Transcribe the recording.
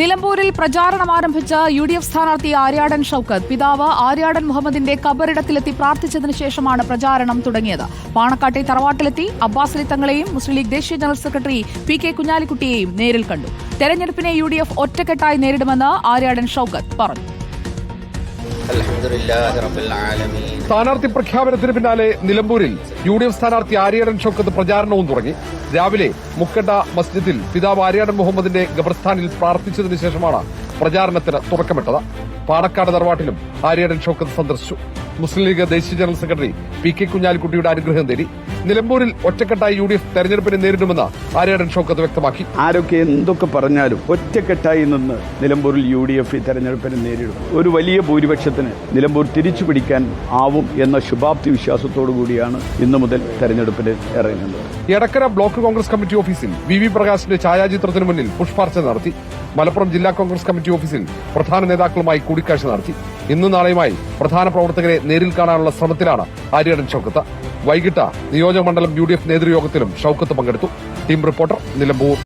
നിലമ്പൂരിൽ പ്രചാരണം ആരംഭിച്ച യു ഡി എഫ് സ്ഥാനാർത്ഥി ആര്യാടൻ ഷൌക്കത്ത്. പിതാവ് ആര്യാടൻ മുഹമ്മദിന്റെ കബറിടത്തിലെത്തി പ്രാർത്ഥിച്ചതിനു ശേഷമാണ് പ്രചാരണം തുടങ്ങിയത്. പാണക്കാട്ടെ തറവാട്ടിലെത്തി അബ്ബാസ് അലി തങ്ങളെയും മുസ്ലിം ലീഗ് ദേശീയ ജനറൽ സെക്രട്ടറി പി കെ കുഞ്ഞാലിക്കുട്ടിയെയും നേരിൽ കണ്ടു. തെരഞ്ഞെടുപ്പിനെ യു ഡി എഫ് ഒറ്റക്കെട്ടായി നേരിടുമെന്ന് ആര്യാടൻ ഷൌക്കത്ത് പറഞ്ഞു. സ്ഥാനാർത്ഥി പ്രഖ്യാപനത്തിന് പിന്നാലെ നിലമ്പൂരിൽ യു ഡി എഫ് സ്ഥാനാർത്ഥി ആര്യാടൻ ഷൌക്കത്ത് പ്രചാരണവും തുടങ്ങി. രാവിലെ മുക്കണ്ട മസ്ജിദിൽ പിതാവ് ആര്യാടൻ മുഹമ്മദിന്റെ ഖബർസ്ഥാനിൽ പ്രാർത്ഥിച്ചതിനു ശേഷമാണ് പ്രചാരണത്തിന് തുടക്കമിട്ടത്. പാണക്കാട് തറവാട്ടിലും ആര്യാടൻ ഷൌക്കത്ത് സന്ദർശിച്ചു. മുസ്ലിം ലീഗ് ദേശീയ ജനറൽ സെക്രട്ടറി പി കെ കുഞ്ഞാലിക്കുട്ടിയുടെ അനുഗ്രഹം തേടി. നിലമ്പൂരിൽ ഒറ്റക്കെട്ടായി യു ഡി എഫ് തെരഞ്ഞെടുപ്പിനെ നേരിടുമെന്ന് ആര്യാടൻ ഷോക്കത്ത് വ്യക്തമാക്കി. ആരൊക്കെ എന്തൊക്കെ പറഞ്ഞാലും ഒറ്റക്കെട്ടായി നിന്ന് നിലമ്പൂരിൽ യു ഡി എഫ് ഈ തെരഞ്ഞെടുപ്പിനെ നേരിടും. ഒരു വലിയ ഭൂരിപക്ഷത്തിന് നിലമ്പൂർ തിരിച്ചു പിടിക്കാൻ ആവും എന്ന ശുഭാപ്തി വിശ്വാസത്തോടു കൂടിയാണ് ഇന്നു മുതൽ തെരഞ്ഞെടുപ്പിന് ഇറങ്ങുന്നത്. എടക്കര ബ്ലോക്ക് കോൺഗ്രസ് കമ്മിറ്റി ഓഫീസിൽ വി വി പ്രകാശിന്റെ ഛായാചിത്രത്തിന് മുന്നിൽ പുഷ്പാർച്ചന നടത്തി. മലപ്പുറം ജില്ലാ കോൺഗ്രസ് കമ്മിറ്റി ഓഫീസിൽ പ്രധാന നേതാക്കളുമായി കൂടിക്കാഴ്ച നടത്തി. ഇന്നും നാളെയുമായി പ്രധാന പ്രവർത്തകരെ നേരിൽ കാണാനുള്ള ശ്രമത്തിലാണ് ആര്യാടൻ ഷൌക്കത്ത്. വൈകിട്ട് നിയോജക മണ്ഡലം യു ഡി എഫ് നേതൃയോഗത്തിലും ഷൌക്കത്ത് പങ്കെടുത്തു. Team reporter Nilambur.